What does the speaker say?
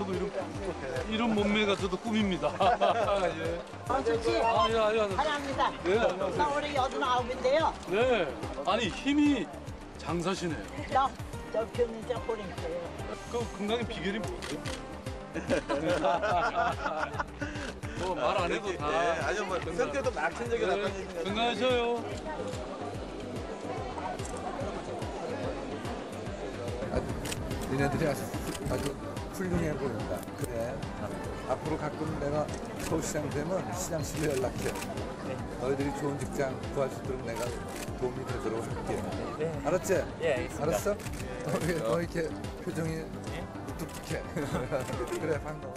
저도 이런 이런 몸매가 저도 꿈입니다. 예. 어, 좋지? 아, 예, 예. 사랑합니다. 네, 안녕하세요. 나 올해 여든 아홉인데요. 네. 아니 힘이 장사시네요. 저, 저 호링 있어요. 그 건강의 비결이 뭐예요? 뭐말 안 해도 다. 네, 아주 뭐 성격도 막힌 적이 네, 나타내시는 건강하셔요. 니네들이 아주, 아주 훌륭해 보인다. 그래. 앞으로 가끔 내가 서울시장 되면 시장실로 연락해. 너희들이 좋은 직장 구할 수 있도록 내가 도움이 되도록 할게. 알았지? 예, 알겠습니다. 알았어? 너, 왜- 너 이렇게 표정이 우뚝해. 그래, 반가워.